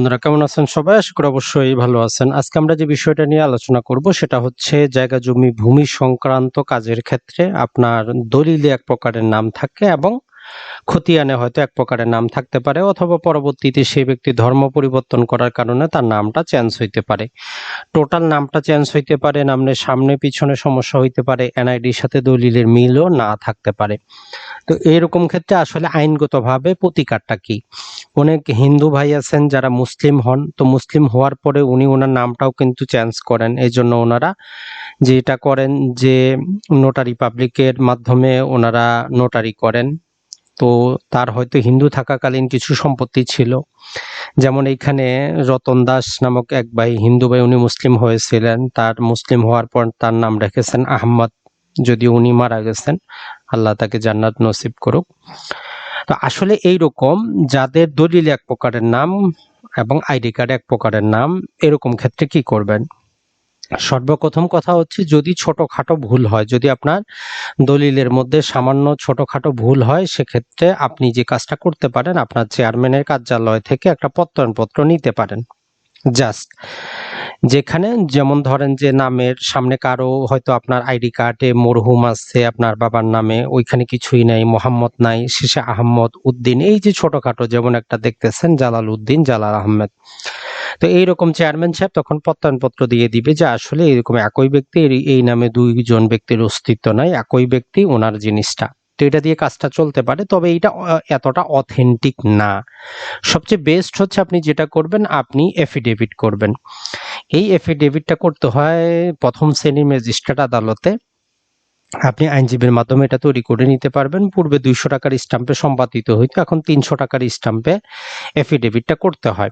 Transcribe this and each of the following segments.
বন্ধুরা, কেমন আছেন সবাই? আশা করি অবশ্যই ভালো আছেন। আজকে আমরা যে বিষয়টা নিয়ে আলোচনা করব, সেটা হচ্ছে জায়গা জমি ভূমি সংক্রান্ত কাজের ক্ষেত্রে আপনার দলিলে এক প্রকারের নাম থাকে এবং খতিয়ানে হয়তো এক প্রকারের নাম থাকতে পারে, অথবা পরবর্তীতে সেই ব্যক্তি ধর্ম পরিবর্তন করার কারণে তার নামটা চেঞ্জ হইতে পারে। টোটাল নামটা চেঞ্জ হইতে পারে নামের সামনে পিছনে সমস্যা হইতে পারে এনআইডির সাথে দলিলের মিলও না থাকতে পারে। তো এরকম ক্ষেত্রে আসলে আইনগতভাবে প্রতিকারটা কি? অনেক হিন্দু ভাই আছেন যারা মুসলিম হন। তো মুসলিম হওয়ার পরে উনি ওনার নামটাও কিন্তু চেঞ্জ করেন। এই জন্য ওনারা যেটা করেন যে নোটারি পাবলিকের মাধ্যমে ওনারা নোটারি করেন। তো তার হয়তো হিন্দু থাকাকালীন কিছু সম্পত্তি ছিল। যেমন এইখানে রতন দাস নামক এক ভাই, হিন্দু ভাই উনি মুসলিম হয়েছিলেন। তার মুসলিম হওয়ার পর তার নাম রেখেছেন আহমদ। যদিও উনি মারা গেছেন। আল্লাহ তাকে জান্নাত নসিব করুক। তো আসলে এই রকম যাদের দলিল এক প্রকারের নাম এবং আইডি কার্ড এক প্রকারের নাম, এরকম ক্ষেত্রে কি করবেন? সর্বপ্রথম কথা হচ্ছে যদি ছোটখাটো ভুল হয়, যদি আপনার দলিলের মধ্যে সামান্য ছোটখাটো ভুল হয়, সেক্ষেত্রে আপনি যে কাজটা করতে পারেন, আপনার চেয়ারম্যানের কার্যালয় থেকে একটা প্রত্যয়নপত্র নিতে পারেন। জাস্ট যেখানে যেমন ধরেন যে নামের সামনে কারও হয়তো আপনার আইডি কার্ডে মরহুম আছে, আপনার বাবার নামে, ওইখানে কিছুই নাই, মোহাম্মদ নাই, শেষে আহম্মদ উদ্দিন, এই যে ছোটখাটো যেমন একটা দেখতেছেন, জালাল উদ্দিন, জালাল আহমেদ। তো এইরকম চেয়ারম্যান সাহেব তখন প্রত্যয়নপত্র দিয়ে দিবে যে আসলে এরকম একই ব্যক্তি এই- নামে দুইজন ব্যক্তির অস্তিত্ব নাই, একই ব্যক্তি ওনার জিনিসটা। তো এটা দিয়ে কাজটা চলতে পারে, তবে এটা এতটা অথেন্টিক না। সবচেয়ে বেস্ট হচ্ছে আপনি যেটা করবেন, আপনি এফিডেভিট করবেন। এই এফিডেভিটটা করতে হয় প্রথম শ্রেণির ম্যাজিস্ট্রেট আদালতে। আপনি আইনজীবীর মাধ্যমে এটা তৈরি করে নিতে পারবেন। পূর্বে দুইশো টাকার স্টাম্পে সম্পাদিত হইতো, এখন তিনশো টাকার স্টাম্পে এফিডেভিটটা করতে হয়।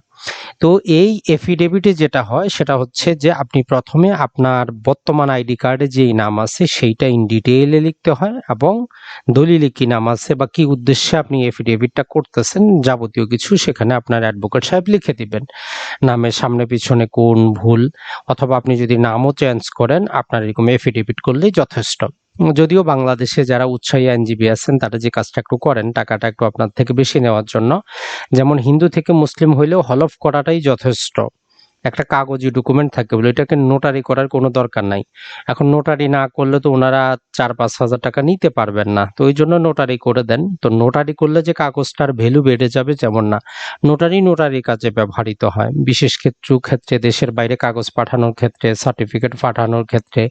তো এই এফিডেভিটে যেটা হয়, সেটা হচ্ছে যে আপনি প্রথমে আপনার বর্তমান আইডি কার্ডে যেই নাম আছে, সেইটা ইন ডিটেইলে লিখতে হয় এবং দলিলে কি নাম আছে বা কি উদ্দেশ্যে আপনি এফিডেভিটটা করতেছেন যাবতীয় কিছু সেখানে আপনার অ্যাডভোকেট সাহেব লিখে দিবেন। নামের সামনে পিছনে কোন ভুল, অথবা আপনি যদি নামও চেঞ্জ করেন, আপনার এরকম এফিডেভিট করলেই যথেষ্ট। যদিও বাংলাদেশে যারা উৎসাহী আইনজীবী আছেন, তারা যে কাজটা একটু করেন, টাকাটা একটু আপনার থেকে বেশি নেওয়ার জন্য। যেমন হিন্দু থেকে মুসলিম হইলেও হলফ করাটাই যথেষ্ট। একটা কাগজি ডকুমেন্ট থাকে বলে, এটাকে নোটারি করার কোনো দরকার নাই। এখন নোটারি না করলে তো ওনারা চার পাঁচ হাজার টাকা নিতে পারবেন না। তো ওই জন্য নোটারি করে দেন। তো নোটারি করলে যে কাগজটার ভ্যালু বেড়ে যাবে যেমন না নোটারি নোটারি কাজে ব্যবহৃত হয়। বিশেষ ক্ষেত্র, ক্ষেত্রে দেশের বাইরে কাগজ পাঠানোর ক্ষেত্রে সার্টিফিকেট পাঠানোর ক্ষেত্রে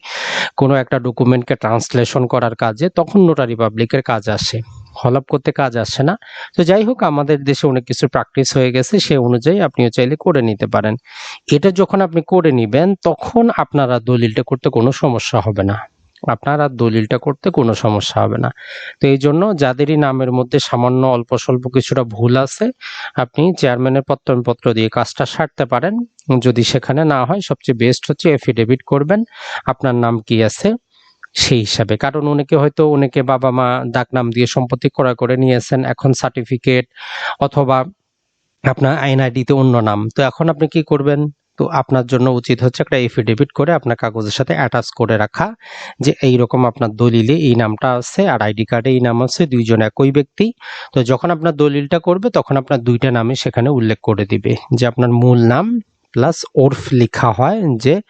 কোনো একটা ডকুমেন্টকে ট্রান্সলেশন করার কাজে তখন নোটারি পাবলিকের কাজ আসে। হলপ করতে কাজ আসে না। তো যাই হোক, আমাদের দেশে অনেক কিছু প্র্যাকটিস হয়ে গেছে, সে অনুযায়ী আপনিও চাইলে করে নিতে পারেন। এটা যখন আপনি করে নিবেন, তখন আপনারা দলিলটা করতে কোনো সমস্যা হবে না। আপনার আর দলিলটা করতে কোনো সমস্যা হবে না। তো এই জন্য যাদেরই নামের মধ্যে সামান্য অল্প স্বল্প কিছুটা ভুল আছে, আপনি চেয়ারম্যানের প্রত্যয়নপত্র দিয়ে কাজটা সারতে পারেন। যদি সেখানে না হয়, সবচেয়ে বেস্ট হচ্ছে এফিডেভিট করবেন। আপনার নাম কি আছে? সেই হিসাবে। কারণ অনেকে হয়তো অনেকে বাবা মা ডাক নাম দিয়ে সম্পত্তি ক্রয় করে নিয়েছেন, এখন সার্টিফিকেট অথবা আপনার আইন আইনআইডিতে অন্য নাম। তো এখন আপনি কি করবেন? তো আপনার জন্য উচিত হচ্ছে একটা এফিডেভিট করে আপনার কাগজের সাথে অ্যাটাচ করে রাখা যে এই রকম আপনার দলিলে এই নামটা আছে আর আইডি কার্ডে এই নাম আছে, দুইজন একই ব্যক্তি। তো যখন আপনার দলিলটা করবে তখন আপনার দুইটা নামে সেখানে উল্লেখ করে দিবে যে আপনার মূল নাম প্লাস ওরফ লেখা হয় যে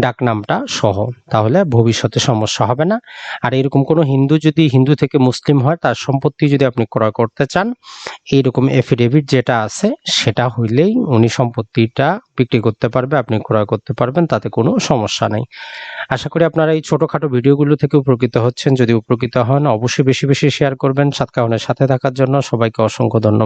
ডাকনামটা সহ। তাহলে ভবিষ্যতে সমস্যা হবে না। আর এরকম কোনো হিন্দু যদি হিন্দু থেকে মুসলিম হয়, তার সম্পত্তি যদি আপনি ক্রয় করতে চান, এইরকম এফিডেভিট যেটা আছে, সেটা হইলেই উনি সম্পত্তিটা বিক্রি করতে পারবে, আপনি ক্রয় করতে পারবেন, তাতে কোনো সমস্যা নেই। আশা করি আপনারা এই ছোটখাটো ভিডিওগুলো থেকে উপকৃত হচ্ছেন। যদি উপকৃত হন, অবশ্যই বেশি বেশি শেয়ার করবেন। সাতকাহনের সাথে থাকার জন্য সবাইকে অসংখ্য ধন্যবাদ।